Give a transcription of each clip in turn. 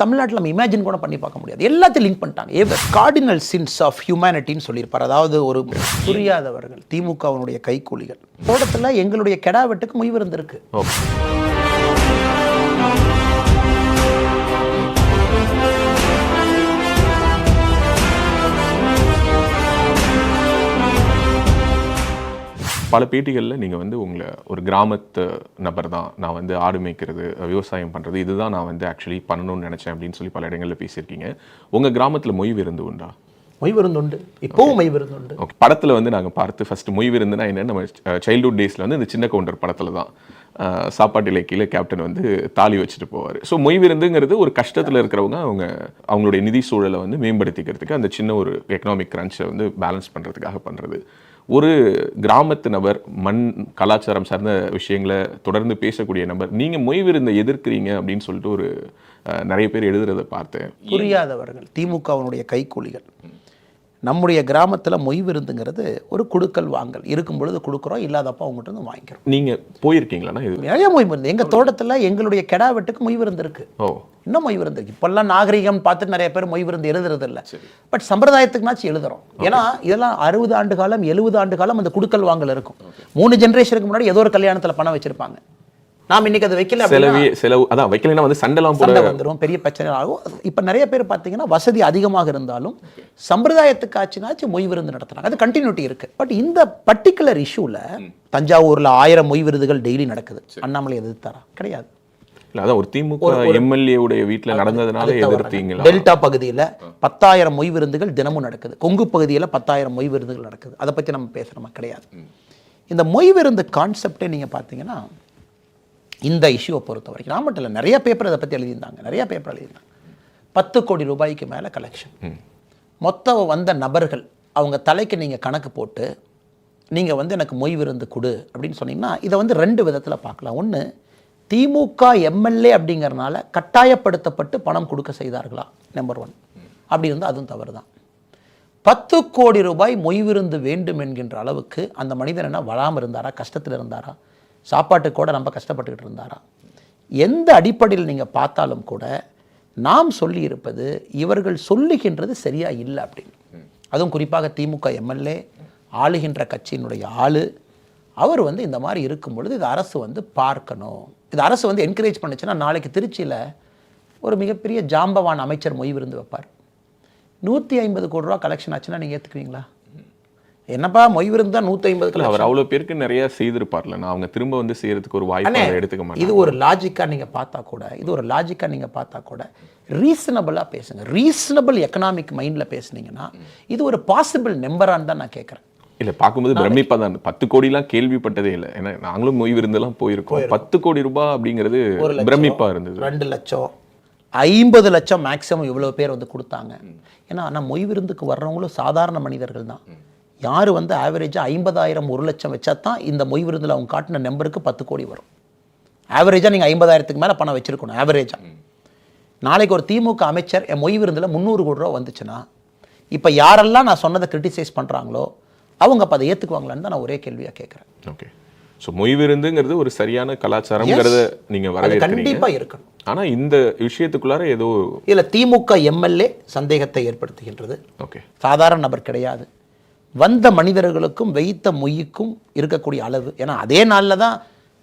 தமிழ்நாட்டில் நம்ம இமேஜின் கூட பண்ணி பார்க்க முடியாது. எல்லாத்தையும் லிங்க் பண்ணிட்டாங்க. ஏவர் கார்டினல் சின்ஸ் ஆஃப் ஹியூமனிட்டின்னு சொல்லியிருப்பார். அதாவது ஒரு புரியாதவர்கள் திமுகவினுடைய கைக்கூலிகள் தோட்டத்தில் எங்களுடைய கெடா வெட்டுக்கு முய்வு இருந்திருக்கு. ஓகே. பல பேட்டிகளில் நீங்கள் வந்து உங்களை ஒரு கிராமத்து நபர் தான். நான் வந்து ஆடு மேய்க்கிறது விவசாயம் பண்ணுறது இதுதான் நான் வந்து ஆக்சுவலி பண்ணணும்னு நினச்சேன் அப்படின்னு சொல்லி பல இடங்களில் பேசியிருக்கீங்க. உங்கள் கிராமத்தில் மொய் விருந்து உண்டா? மொய் விருந்துண்டு இப்போவும் மொய் விருந்துண்டு ஓகே படத்தில் வந்து நாங்கள் பார்த்து ஃபர்ஸ்ட் மொய் விருந்துனா என்ன நம்ம சைல்ட்ஹுட் டேஸில் வந்து இந்த சின்ன கவுண்டர் படத்தில் தான். சாப்பாட்டு இலக்கியில் கேப்டன் வந்து தாலி வச்சுட்டு போவார். ஸோ மொய் விருந்துங்கிறது ஒரு கஷ்டத்தில் இருக்கிறவங்க அவங்க அவங்களுடைய நிதி சூழலை வந்து மேம்படுத்திக்கிறதுக்கு அந்த சின்ன ஒரு எக்கனாமிக் கிரன்ச்சை வந்து பேலன்ஸ் பண்ணுறதுக்காக பண்ணுறது ஒரு கிராமத்து நபர் மண் கலாச்சாரம் சார்ந்த விஷயங்களை தொடர்ந்து பேசக்கூடிய நபர் நீங்கள் மொய் விருந்தை எதிர்க்கிறீங்க அப்படின்னு சொல்லிட்டு ஒரு நிறைய பேர் எழுதுறதை பார்த்தேன். புரியாதவர்கள் திமுகவினுடைய கைக்கூலிகள். நம்முடைய கிராமத்தில் மொய் விருந்துங்கிறது ஒரு குடுக்கல் வாங்கல். இருக்கும் பொழுது கொடுக்குறோம் இல்லாதப்போ அவங்ககிட்ட இருந்து வாங்கிக்கிறோம். நீங்கள் போயிருக்கீங்களா நிறைய மொய் விருந்து. எங்கள் தோட்டத்தில் எங்களுடைய கெடா வெட்டுக்கு மொய் விருந்து இருக்கு. இன்னும் மொய் விருந்து இருக்கு. இப்பெல்லாம் நாகரிகம் பார்த்து நிறைய பேர் மொய் விருந்து எழுதுறது இல்ல பட் சம்பிரதாயத்துக்குனாச்சும் எழுதுறோம். ஏன்னா இதெல்லாம் அறுபது ஆண்டு காலம் எழுபது ஆண்டு காலம் அந்த குடுக்கல் வாங்கல் இருக்கும். மூணு ஜெனரேஷனுக்கு முன்னாடி ஏதோ ஒரு கல்யாணத்துல பணம் வச்சிருப்பாங்க. நாம் இன்னைக்கு அதை வைக்கல செலவு செலவு அதான் வைக்கலைன்னா வந்து சண்டைலாம் சண்டை வந்துடும் பெரிய பிரச்சனை ஆகும். இப்ப நிறைய பேர் பார்த்தீங்கன்னா வசதி அதிகமாக இருந்தாலும் சம்பிரதாயத்துக்காச்சுனாச்சும் மொய் விருந்து நடத்துறாங்க. அது கண்டினியூட்டி இருக்கு. பட் இந்த பர்டிகுலர் இஷ்யூல தஞ்சாவூர்ல ஆயிரம் மொய் விருதுகள் டெய்லி நடக்குது. அண்ணாமலை எதிர்த்தாரா? கிடையாது. இல்ல அதான் ஒரு திமுக எம்எல்ஏ உடைய வீட்டுல நடந்ததுனால எதிர்த்தீங்களா? டெல்டா பகுதியில் பத்தாயிரம் மொய் விருந்துகள் தினமும் நடக்குது. கொங்கு பகுதியில் பத்தாயிரம் மொய் விருந்துகள் நடக்குது. அதை பற்றி நம்ம பேசுகிறோமா கிடையாது. இந்த மொய் விருந்து கான்செப்டே நீங்கள் பார்த்தீங்கன்னா இந்த இஷ்யூவை பொறுத்த வரைக்கும் நான் மட்டும் இல்லை நிறைய பேப்பர் இதை பற்றி எழுதியிருந்தாங்க நிறைய பேப்பர் எழுதியிருந்தாங்க. பத்து கோடி ரூபாய்க்கு மேலே கலெக்ஷன் மொத்தம் வந்த நபர்கள் அவங்க தலைக்கு நீங்கள் கணக்கு போட்டு நீங்கள் வந்து எனக்கு மொய் விருந்து கொடு அப்படின்னு சொன்னீங்கன்னா இதை வந்து ரெண்டு விதத்தில் பார்க்கலாம். ஒன்று திமுக எம்எல்ஏ அப்படிங்கறனால கட்டாயப்படுத்தப்பட்டு பணம் கொடுக்க செய்தார்களா? நம்பர் ஒன் அப்படி இருந்தால் அதுவும் தவறு தான் பத்து கோடி ரூபாய் மொய் விருந்து வேண்டும் என்கின்ற அளவுக்கு அந்த மனிதன் என்ன வராமல் இருந்தாரா? கஷ்டத்தில் இருந்தாரா? சாப்பாட்டுக்கு கூட ரொம்ப கஷ்டப்பட்டுக்கிட்டு இருந்தாராம். எந்த அடிப்படையில் நீங்கள் பார்த்தாலும் கூட நாம் சொல்லியிருப்பது இவர்கள் சொல்லுகின்றது சரியாக இல்லை அப்படின்னு. அதுவும் குறிப்பாக திமுக எம்எல்ஏ ஆளுகின்ற கட்சியினுடைய ஆளு அவர் வந்து இந்த மாதிரி இருக்கும் பொழுது இது அரசு வந்து பார்க்கணும். இது அரசு வந்து என்கரேஜ் பண்ணுச்சுன்னா நாளைக்கு திருச்சியில் ஒரு மிகப்பெரிய ஜாம்பவான் அமைச்சர் மொய் விருந்து வைப்பார். நூற்றி ஐம்பது கோடி ரூபா கலெக்ஷன் ஆச்சுன்னா நீங்கள் ஏற்றுக்குவீங்களா என்னப்பா மொய் விருந்து நூற்றி ஐம்பது இல்ல, அவர் அவ்வளவு பேருக்கு நிறைய செய்திருப்பார்ல. நான் அவங்க திரும்ப வந்து செய்யறதுக்கு ஒரு வாய்ப்பு எடுத்துக்க மாட்டேன் இது ஒரு லாஜிக்காக நீங்கள் பார்த்தா கூட இது ஒரு லாஜிக்காக நீங்கள் பார்த்தா கூட ரீசனபிளாக பேசுங்க. ரீசனபிள் எக்கனாமிக் மைண்டில் பேசுனீங்கன்னா இது ஒரு பாசிபிள் நம்பரான்னு தான் நான் கேட்குறேன் இல்ல பார்க்கும்போது பிரமிப்பா தான். பத்து கோடிலாம் கேள்விப்பட்டதே இல்லை. ஏன்னா நாங்களும் மொய் விருந்தெல்லாம் போயிருக்கோம். பத்து கோடி ரூபாய் அப்படிங்கிறது பிரமிப்பா இருந்தது. ரெண்டு லட்சம் ஐம்பது லட்சம் மேக்ஸிமம் இவ்வளோ பேர் வந்து கொடுத்தாங்க. ஏன்னா ஆனால் மொய் விருந்துக்கு வர்றவங்களும் சாதாரண மனிதர்கள் தான். யார் வந்து ஆவரேஜாக ஐம்பதாயிரம் ஒரு லட்சம் வச்சா தான் இந்த மொய் விருந்தில் அவங்க காட்டின நம்பருக்கு பத்து கோடி வரும். ஆவரேஜாக நீங்கள் ஐம்பதாயிரத்துக்கு மேலே பணம் வச்சிருக்கணும் ஆவரேஜாக நாளைக்கு ஒரு திமுக அமைச்சர் என் மொய் விருந்தில் முந்நூறு கோடி ரூபா வந்துச்சுன்னா இப்போ யாரெல்லாம் நான் சொன்னதை கிரிட்டிசைஸ் பண்ணுறாங்களோ அவங்க அப்போ அதை ஏற்றுக்குவாங்களான்னு தான் நான் ஒரே கேள்வியாக கேட்குறேன் ஓகே ஸோ மொய் விருந்துங்கிறது ஒரு சரியான கலாச்சாரம்ங்கிறத நீங்க அது வரவேற்கிறீங்க. கண்டிப்பாக இருக்கணும். ஆனா இந்த விஷயத்துக்குள்ளார ஏதோ இதில் திமுக எம்எல்ஏ சந்தேகத்தை ஏற்படுத்துகின்றது. ஓகே சாதாரண நபர் கிடையாது. வந்த மனிதர்களுக்கும் வைத்த மொய்க்கும் இருக்கக்கூடிய அளவு. ஏன்னா அதே நாளில் தான்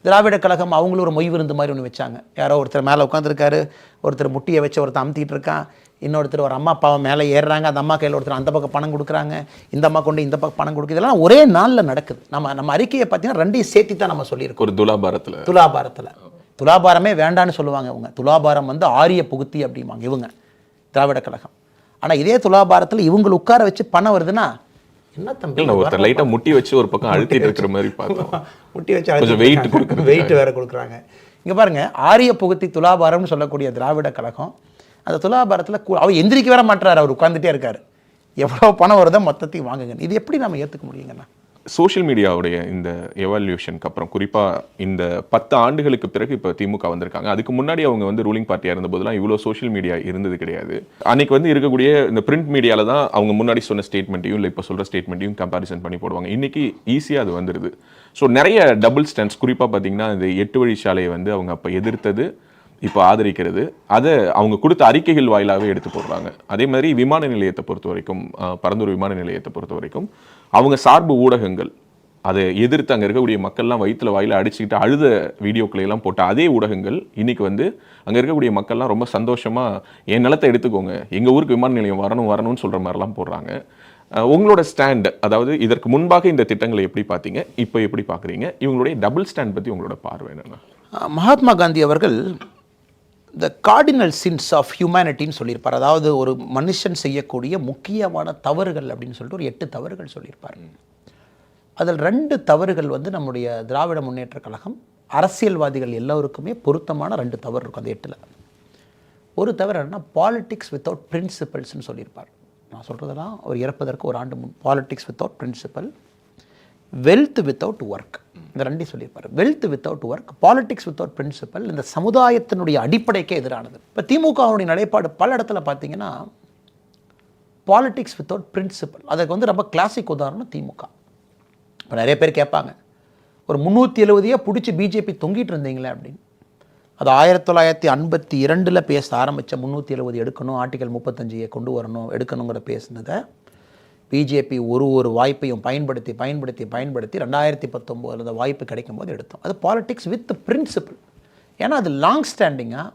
திராவிட கழகம் அவங்களும் ஒரு மொய் விருந்து மாதிரி ஒன்று வச்சாங்க. யாரோ ஒருத்தர் மேலே உட்காந்துருக்காரு ஒருத்தர் முட்டியை வச்சு ஒருத்தர் அமுத்திட்டு இருக்கான். இன்னொருத்தர் ஒரு அம்மா அப்பாவை மேலே ஏறுறாங்க அந்த அம்மா கையில் ஒருத்தர் அந்த பக்கம் பணம் கொடுக்குறாங்க இந்த அம்மா கொண்டு இந்த பக்கம் பணம் கொடுக்குது. இதெல்லாம் ஒரே நாளில் நடக்குது. நம்ம நம்ம அறிக்கையை பார்த்தீங்கன்னா ரெண்டையும் சேர்த்து தான் நம்ம சொல்லியிருக்கோம். ஒரு துலாபாரத்துல. துலாபாரத்தில். துலாபாரமே வேண்டான்னு சொல்லுவாங்க இவங்க. துலாபாரம் வந்து ஆரிய புகுத்தி அப்படிம்பாங்க இவங்க திராவிட கழகம். ஆனால் இதே துலாபாரத்தில் இவங்களை உட்கார வச்சு பணம் வருதுன்னா என்ன தம்பி? இல்ல ஒருத்தர் லைட்டா முட்டி வச்சு ஒரு பக்கம் அழுத்திட்டு இருக்கிற மாதிரி பார்த்தோம். முட்டி வச்சு கொஞ்சம் weight கொடுக்கறதுக்காக. வெயிட் வேற கொடுக்குறாங்க. இங்க பாருங்க ஆரிய புகுத்தி துலாபாரம்னு சொல்லக்கூடிய திராவிட கழகம் அந்த துலாபாரத்தில் அவர் எந்திரிக்க வர மாட்டார் அவர் உட்கார்ந்துட்டே இருக்காரு. எவ்வளோ பணம் வருதோ மொத்தத்தையும் வாங்குங்க இது எப்படி நம்ம ஏற்றுக்க முடியுங்கண்ணா? சோஷியல் மீடியாவுடைய இந்த எவால்யூஷனுக்கு அப்புறம் குறிப்பாக இந்த பத்து ஆண்டுகளுக்கு பிறகு இப்போ திமுக வந்திருக்காங்க. அதுக்கு முன்னாடி அவங்க வந்து ரூலிங் பார்ட்டியாக இருந்தபோதெல்லாம் இவ்வளோ சோஷியல் மீடியா இருந்தது கிடையாது. அன்னைக்கு வந்து இருக்கக்கூடிய இந்த பிரிண்ட் மீடியாவில் தான் அவங்க முன்னாடி சொன்ன ஸ்டேட்மெண்ட்டையும் இல்லை இப்போ சொல்ற ஸ்டேட்மெண்ட்டையும் கம்பாரிசன் பண்ணி போடுவாங்க. இன்னைக்கு ஈஸியாக அது வந்துடுது ஸோ நிறைய டபுள் ஸ்டாண்ட்ஸ் குறிப்பா பார்த்தீங்கன்னா இந்த எட்டு வழி சாலையை வந்து அவங்க அப்போ எதிர்த்தது இப்போ ஆதரிக்கிறது. அதை அவங்க கொடுத்த அறிக்கைகள் வாயிலாகவே எடுத்து போடுறாங்க. அதே மாதிரி விமான நிலையத்தை பொறுத்த வரைக்கும் பரந்தூர் விமான நிலையத்தை பொறுத்த வரைக்கும் அவங்க சார்பு ஊடகங்கள் அதை எதிர்த்து அங்கே இருக்கக்கூடிய மக்கள்லாம் வயிற்றுல வாயில் அடிச்சுக்கிட்டு அழுத வீடியோக்களை எல்லாம் போட்ட அதே ஊடகங்கள் இன்றைக்கி வந்து அங்கே இருக்கக்கூடிய மக்கள்லாம் ரொம்ப சந்தோஷமாக என் நிலத்தை எடுத்துக்கோங்க எங்கள் ஊருக்கு விமான நிலையம் வரணும் வரணும்னு சொல்கிற மாதிரிலாம் போடுறாங்க. உங்களோட ஸ்டாண்ட் அதாவது இதற்கு முன்பாக இந்த திட்டங்களை எப்படி பார்த்தீங்க இப்போ எப்படி பார்க்குறீங்க இவங்களுடைய டபுள் ஸ்டாண்ட் பற்றி உங்களோட பார்வை என்னென்னா? மகாத்மா காந்தி அவர்கள் த கார்டினல் சின்ஸ் ஆஃப் ஹியூமனிட்டின்னு சொல்லியிருப்பார். அதாவது ஒரு மனுஷன் செய்யக்கூடிய முக்கியமான தவறுகள் அப்படின்னு சொல்லிட்டு ஒரு எட்டு தவறுகள் சொல்லியிருப்பார். அதில் ரெண்டு தவறுகள் வந்து நம்முடைய திராவிட முன்னேற்ற கழகம் அரசியல்வாதிகள் எல்லோருக்குமே பொருத்தமான ரெண்டு தவறு இருக்கும் அந்த எட்டில். ஒரு தவறு என்னன்னா பாலிட்டிக்ஸ் வித்தவுட் பிரின்சிபல்ஸ்னு சொல்லியிருப்பார். நான் சொல்கிறதெல்லாம் அவர் இறப்பதற்கு ஒரு ஆண்டு முன் politics without principle wealth without work இந்த ரெண்டையும் சொல்லியிருப்பார். Wealth without work politics without principle இந்த சமுதாயத்தினுடைய அடிப்படைக்கே எதிரானது. இப்போ திமுகவுடைய நிலைப்பாடு பல இடத்துல பார்த்தீங்கன்னா பாலிடிக்ஸ் வித்தவுட் பிரின்சிபல் அதுக்கு வந்து ரொம்ப கிளாசிக் உதாரணம் திமுக. இப்போ நிறைய பேர் கேட்பாங்க ஒரு முந்நூற்றி எழுபதையே பிடிச்சி பிஜேபி தொங்கிட்டு இருந்தீங்களே அப்படின்னு. அது ஆயிரத்தி தொள்ளாயிரத்தி ஐம்பத்தி இரண்டில் பேச ஆரம்பித்த முந்நூற்றி எழுபது எடுக்கணும் ஆர்டிகல் முப்பத்தஞ்சியை கொண்டு வரணும் எடுக்கணுங்கிற பேசுனதை பிஜேபி ஒரு ஒரு வாய்ப்பையும் பயன்படுத்தி பயன்படுத்தி பயன்படுத்தி ரெண்டாயிரத்தி பத்தொம்போதில் அந்த வாய்ப்பு கிடைக்கும் போது எடுத்தோம். அது பாலிடிக்ஸ் வித் பிரின்சிபல் ஏன்னா அது லாங் ஸ்டாண்டிங்காக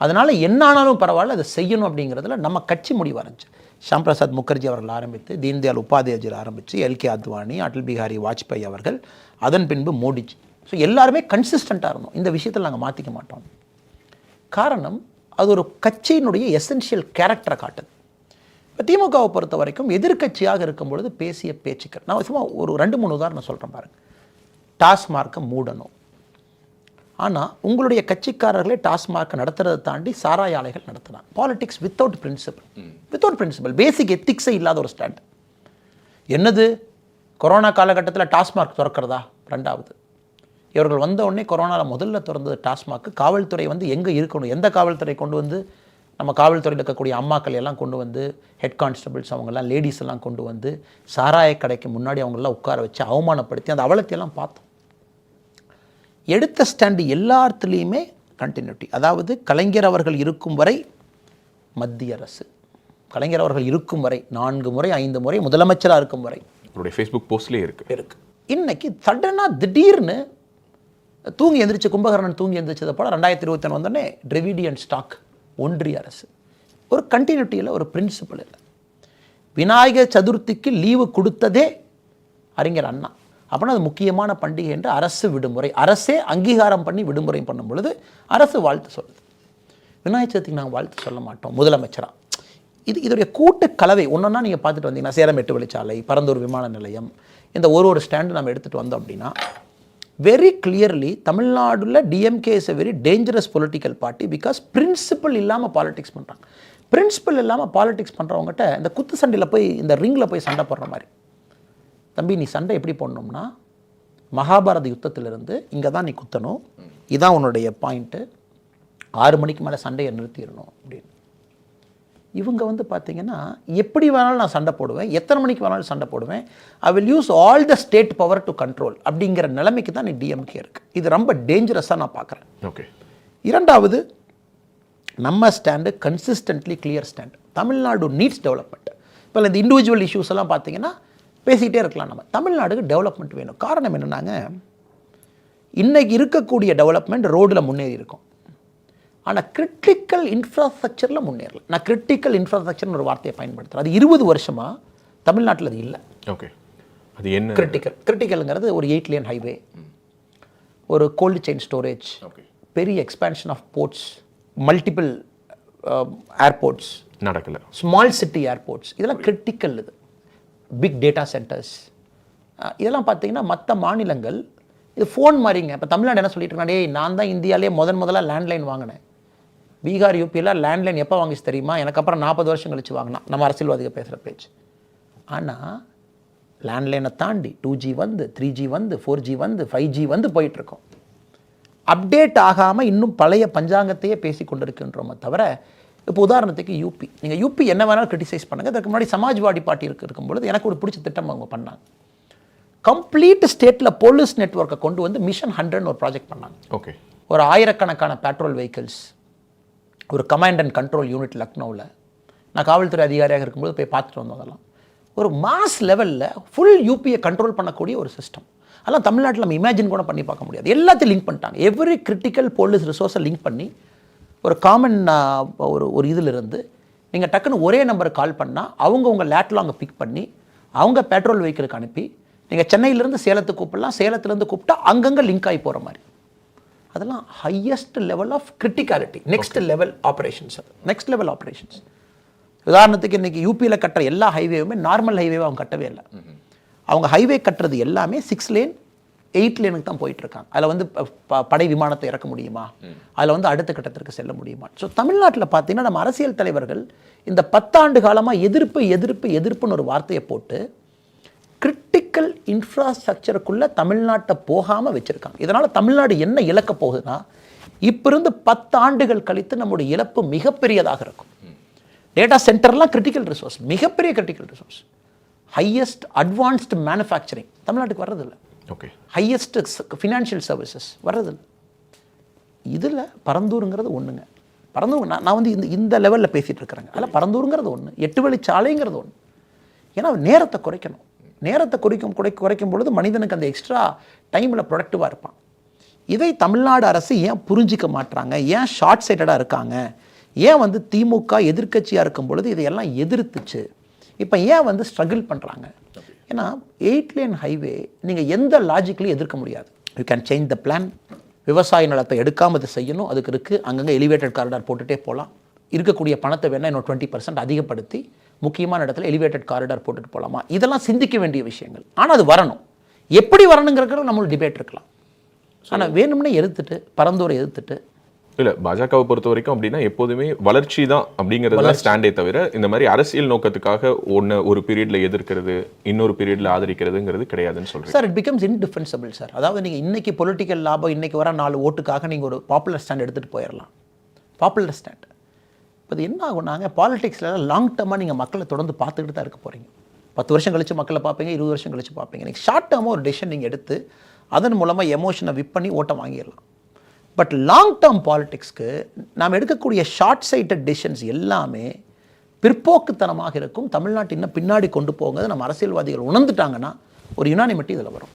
அதனால் என்ன ஆனாலும் பரவாயில்ல அதை செய்யணும் அப்படிங்கிறதுல நம்ம கட்சி முடிவு ஆரம்பிச்சு. ஷாம் பிரசாத் முகர்ஜி அவர்கள் ஆரம்பித்து தீன்தயாள் உபாத்யாஜர் ஆரம்பித்து எல்கே அத்வானி அடல் பிஹாரி வாஜ்பாய் அவர்கள் அதன் பின்பு மோடிஜி. ஸோ எல்லாருமே கன்சிஸ்டண்ட்டாக இருந்தோம். இந்த விஷயத்தில் நாங்கள் மாற்றிக்க மாட்டோம். காரணம் அது ஒரு கட்சியினுடைய எசென்ஷியல் கேரக்டரை காட்டுது. இப்போ திமுகவை பொறுத்த வரைக்கும் எதிர்க்கட்சியாக இருக்கும் பொழுது பேசிய பேச்சுக்கள். நான் சும்மா ஒரு ரெண்டு மூணு உதாரணம் சொல்கிறேன் பாருங்க. டாஸ்மார்க்கை மூடணும். ஆனால் உங்களுடைய கட்சிக்காரர்களே டாஸ்மார்க் நடத்துறதை தாண்டி சாராய ஆலைகள் நடத்தினாங்க politics without principle without principle basic எத்திக்ஸே இல்லாத ஒரு ஸ்டாண்ட் என்னது? கொரோனா காலகட்டத்தில் டாஸ்மார்க் திறக்கிறதா? ரெண்டாவது. இவர்கள் வந்த உடனே கொரோனாவில் முதல்ல திறந்தது டாஸ்மாக் காவல்துறை வந்து எங்கே இருக்கணும்? எந்த காவல்துறை கொண்டு வந்து நம்ம காவல்துறையில் இருக்கக்கூடிய அம்மாக்கள் எல்லாம் கொண்டு வந்து ஹெட் கான்ஸ்டபிள்ஸ் அவங்கெல்லாம் லேடிஸ் எல்லாம் கொண்டு வந்து சாராய கடைக்கு முன்னாடி அவங்களெல்லாம் உட்கார வச்சு அவமானப்படுத்தி அந்த அவலத்தையெல்லாம் பார்த்தோம். எடுத்த ஸ்டாண்டு எல்லாத்துலேயுமே கண்டினியூட்டி அதாவது கலைஞர் அவர்கள் இருக்கும் வரை மத்திய அரசு. கலைஞர் அவர்கள் இருக்கும் வரை நான்கு முறை ஐந்து முறை முதலமைச்சராக இருக்கும் வரை. உங்களுடைய ஃபேஸ்புக் போஸ்ட்லேயே இருக்கு. இருக்கு. இன்னைக்கு சடனாக திடீர்னு தூங்கி எந்திரிச்சு கும்பகர்ணன் தூங்கி எந்திரிச்சதை போல ரெண்டாயிரத்தி இருபத்தி வந்தோடனே டிரெவிடியன் ஸ்டாக் ஒன்றிய அரசு. ஒரு கண்டினியூட்டியில் ஒரு பிரின்சிபல் இல்லை விநாயகர் சதுர்த்திக்கு லீவு கொடுத்ததே அறிஞர் அண்ணா. அப்படின்னா அது முக்கியமான பண்டிகை என்று அரசு விடுமுறை அரசே அங்கீகாரம் பண்ணி விடுமுறை பண்ணும் பொழுது அரசு வாழ்த்து சொல்லுது. விநாயகர் சதுர்த்திக்கு நாங்கள் வாழ்த்து சொல்ல மாட்டோம் முதலமைச்சராக இது இதோடைய கூட்டு கலவை ஒன்றுன்னா நீங்கள் பார்த்துட்டு வந்தீங்கன்னா சேலம் எட்டு வழிச்சாலை பரந்தூர் விமான நிலையம் இந்த ஒரு ஒரு ஸ்டாண்டு நம்ம எடுத்துகிட்டு வந்தோம் அப்படின்னா வெரி கிளியர்லி தமிழ்நாடுல DMK is a very dangerous political party because principle இல்லாமல் பாலிடிக்ஸ் பண்ணுறாங்க பிரின்சிபல் இல்லாமல் பாலிடிக்ஸ் பண்ணுறவங்ககிட்ட இந்த குத்து சண்டையில் போய் இந்த ரிங்கில் போய் சண்டை போடுற மாதிரி. தம்பி நீ சண்டை எப்படி போடணும்னா மகாபாரத யுத்தத்திலிருந்து இங்கே தான் நீ குத்தணும். இதான் உன்னுடைய பாயிண்ட்டு ஆறு மணிக்கு மேலே சண்டையை நிறுத்திடணும் அப்படின்னு. இவங்க வந்து பார்த்தீங்கன்னா எப்படி வேணாலும் நான் சண்டை போடுவேன் எத்தனை மணிக்கு வேணாலும் சண்டை போடுவேன் I will use all the state power to control அப்படிங்கிற நிலைமைக்கு தான் நீ டிஎம்கே இருக்குது இது ரொம்ப டேஞ்சரஸாக நான் பார்க்குறேன். ஓகே இரண்டாவது நம்ம stand consistently clear stand Tamil Nadu needs development இப்போ இந்த இண்டிவிஜுவல் இஷ்யூஸ் எல்லாம் பார்த்தீங்கன்னா பேசிக்கிட்டே இருக்கலாம் நம்ம. தமிழ்நாடுக்கு டெவலப்மெண்ட் வேணும். காரணம் என்னன்னாங்க இன்னைக்கு இருக்கக்கூடிய டெவலப்மெண்ட் ரோடில் முன்னேறி இருக்கும். ஆனால் கிரிட்டிக்கல் இன்ஃப்ராஸ்ட்ரக்சரில் முன்னேறல. நான் கிரிட்டிக்கல் இன்ஃப்ராஸ்ட்ரக்சர்னு ஒரு வார்த்தையை பயன்படுத்துகிறேன் அது இருபது வருஷமாக தமிழ்நாட்டில் அது இல்லை. ஓகே. அது என்ன? கிரிட்டிக்கல் கிரிட்டிக்கலுங்கிறது ஒரு எயிட் லேன் ஹைவே ஒரு கோல்டு செயின் ஸ்டோரேஜ் ஓகே. பெரிய expansion of ports multiple airports நடக்கல. ஸ்மால் சிட்டி ஏர்போர்ட்ஸ் இதெல்லாம் கிரிட்டிக்கல் இது. பிக் டேட்டா சென்டர்ஸ் இதெல்லாம் பார்த்தீங்கன்னா மற்ற மாநிலங்கள் இது ஃபோன் மாதிரிங்க. இப்போ தமிழ்நாடு என்ன சொல்லிட்டு இருக்காங்க? டேய் நான் தான் இந்தியாவிலே முதன் முதல்ல லேண்ட்லைன் வாங்கினேன். பீகார் யூபியில் லேண்ட்லைன் எப்போ வாங்கிச்சு தெரியுமா? எனக்கு அப்புறம் நாற்பது வருஷம் கழிச்சு வாங்கினா நம்ம அரசியல்வாதிகள் பேசுகிற பேச்சு. ஆனால் லேண்ட்லைனை தாண்டி டூ ஜி வந்து த்ரீ ஜி வந்து ஃபோர் ஜி வந்து ஃபைவ் ஜி வந்து போயிட்டுருக்கோம். அப்டேட் ஆகாமல் இன்னும் பழைய பஞ்சாங்கத்தையே பேசி கொண்டிருக்கின்றோமே தவிர இப்போ உதாரணத்துக்கு யூபி நீங்கள் யூபி என்ன வேணாலும் கிரிட்டிசைஸ் பண்ணுங்கள் அதுக்கு முன்னாடி சமாஜ்வாடி பார்ட்டி இருக்கு இருக்கும்பொழுது எனக்கு ஒரு பிடிச்ச திட்டம் அவங்க பண்ணாங்க. கம்ப்ளீட் ஸ்டேட்டில் போலீஸ் நெட்வொர்க்கை கொண்டு வந்து மிஷன் ஹண்ட்ரட்னு ஒரு ப்ராஜெக்ட் பண்ணாங்க. ஓகே ஒரு ஆயிரக்கணக்கான பெட்ரோல் வெஹிக்கிள்ஸ் ஒரு கமாண்ட் அண்ட் கண்ட்ரோல் யூனிட் லக்னோவில் நான் காவல்துறை அதிகாரியாக இருக்கும்போது போய் பார்த்துட்டு வந்தோம் அதெல்லாம். ஒரு மாஸ் லெவலில் ஃபுல் யூபியை கண்ட்ரோல் பண்ணக்கூடிய ஒரு சிஸ்டம் அதெல்லாம் தமிழ்நாட்டில் நம்ம இமேஜின் கூட பண்ணி பார்க்க முடியாது. எல்லாத்தையும் லிங்க் பண்ணிட்டாங்க. எவ்ரி கிரிட்டிக்கல் போலீஸ் ரிசோர்ஸை லிங்க் பண்ணி ஒரு காமன் ஒரு ஒரு இதிலிருந்து நீங்கள் டக்குன்னு ஒரே நம்பருக்கு கால் பண்ணால் அவங்க உங்கள் லேட்டில் அங்கே பிக் பண்ணி அவங்க பெட்ரோல் வெஹிக்கிளுக்கு அனுப்பி நீங்கள் சென்னையிலேருந்து சேலத்துக்கு கூப்பிடலாம். சேலத்துலேருந்து கூப்பிட்டா அங்கங்கே லிங்க் ஆகி போகிற மாதிரி. அதெல்லாம் highest level of criticality next level operations அது. நெக்ஸ்ட் லெவல் ஆப்ரேஷன்ஸ் உதாரணத்துக்கு இன்னைக்கு யூபியில் கட்டுற எல்லா ஹைவேவுமே நார்மல் ஹைவேவை அவங்க கட்டவே இல்லை. அவங்க ஹைவே கட்டுறது எல்லாமே சிக்ஸ் லேன் எயிட் லேனுக்கு தான் போயிட்டு இருக்காங்க அதில் வந்து படை விமானத்தை இறக்க முடியுமா? அதில் வந்து அடுத்த கட்டத்திற்கு செல்ல முடியுமா? ஸோ தமிழ்நாட்டில் பார்த்தீங்கன்னா நம்ம அரசியல் தலைவர்கள் இந்த பத்தாண்டு காலமாக எதிர்ப்பு எதிர்ப்பு எதிர்ப்புன்னு ஒரு வார்த்தையை போட்டு கிரிட்டிக்கல் இன்ஃப்ராஸ்ட்ரக்சருக்குள்ளே தமிழ்நாட்டை போகாமல் வச்சுருக்காங்க. இதனால் தமிழ்நாடு என்ன இழக்க போகுதுன்னா இப்போ இருந்து பத்து ஆண்டுகள் கழித்து நம்முடைய இழப்பு மிகப்பெரியதாக இருக்கும். டேட்டா சென்டர்லாம் கிரிட்டிக்கல் ரிசோர்ஸ் மிகப்பெரிய critical resource highest advanced manufacturing தமிழ்நாட்டுக்கு வர்றதில்ல. ஓகே ஹையஸ்ட் ஃபினான்ஷியல் சர்வீசஸ் வர்றதில்ல. இதில் பரந்தூருங்கிறது ஒன்றுங்க பரந்தூர் நான் நான் வந்து இந்த இந்த லெவலில் பேசிகிட்டு இருக்கிறேங்க. அதில் பரந்தூருங்கிறது ஒன்று எட்டு வழிச்சாலைங்கிறது ஒன்று ஏன்னா நேரத்தை குறைக்கணும். நேரத்தை குறைக்கும் குறை குறைக்கும் பொழுது மனிதனுக்கு அந்த எக்ஸ்ட்ரா டைமில் ப்ரொடக்டிவாக இருப்பான். இதை தமிழ்நாடு அரசு ஏன் புரிஞ்சிக்க மாட்டுறாங்க ஏன் ஷார்ட் சைட்டடாக இருக்காங்க? ஏன் வந்து திமுக எதிர்க்கட்சியாக இருக்கும் பொழுது இதையெல்லாம் எதிர்த்துச்சு? இப்போ ஏன் வந்து ஸ்ட்ரகிள் பண்ணுறாங்க ஏன்னா எயிட் லேன் ஹைவே நீங்கள் எந்த லாஜிக்லையும் எதிர்க்க முடியாது. You can change the plan விவசாய நிலத்தை எடுக்காமல் இது செய்யணும். அதுக்கு இருக்குது அங்கங்கே எலிவேட்டட் காரிடார் போட்டுகிட்டே போகலாம் இருக்கக்கூடிய பணத்தை வேணால் இன்னும் டுவெண்ட்டி பர்சன்ட் அதிகப்படுத்தி முக்கியமான இடத்துல எலிவேட்டட் காரிடார் போட்டுட்டு போகலாமா இதெல்லாம் சிந்திக்க வேண்டிய விஷயங்கள். ஆனால் அது வரணும். எப்படி வரணுங்கிறதுல நம்மளுக்கு டிபேட் இருக்கலாம். ஆனால் வேணும்னே எதிர்த்துட்டு பரந்தூரை எதிர்த்துட்டு. இல்ல பாஜகவை பொறுத்த வரைக்கும் அப்படின்னா எப்போதுமே வளர்ச்சி தான் அப்படிங்கிறது தான் ஸ்டாண்டே தவிர இந்த மாதிரி அரசியல் நோக்கத்துக்காக ஒன்று ஒரு பீரியட்ல எதிர்க்கிறது இன்னொரு பீரியட்ல ஆதரிக்கிறதுங்கிறது கிடையாதுன்னு சொல்றேன் sir it becomes indefensible sir அதாவது நீங்கள் இன்னைக்கு பொலிட்டிக்கல் லாபம் இன்னைக்கு வர நாலு ஓட்டுக்காக நீங்கள் ஒரு பாப்புலர் ஸ்டாண்ட் எடுத்துகிட்டு போயிடலாம் பாப்புலர் ஸ்டாண்ட் இப்போ இது என்ன ஆகும் நாங்கள் பாலிடிக்ஸில் லாங் டேர்மாக நீங்கள் மக்களை தொடர்ந்து பார்த்துக்கிட்டு தான் இருக்க போகிறீங்க பத்து வருஷம் கழித்து மக்களை பார்ப்பீங்க இருபது வருஷம் கழிச்சு பார்ப்பீங்க. நீங்கள் ஷார்ட் டேர்மாக ஒரு டெசிஷன் நீங்கள் எடுத்து அதன் மூலமாக எமோஷனை விப் பண்ணி ஓட்டம் வாங்கிடலாம். பட் லாங் டேர்ம் பாலிடிக்ஸ்க்கு நாம் எடுக்கக்கூடிய ஷார்ட் சைட்டட் டிசிஷன்ஸ் எல்லாமே பிற்போக்குத்தனமாக இருக்கும். தமிழ்நாட்டு இன்னும் பின்னாடி கொண்டு போங்கிறது நம்ம அரசியல்வாதிகள் உணர்ந்துட்டாங்கன்னா ஒரு யுனானிமிட்டி இதில் வரும்.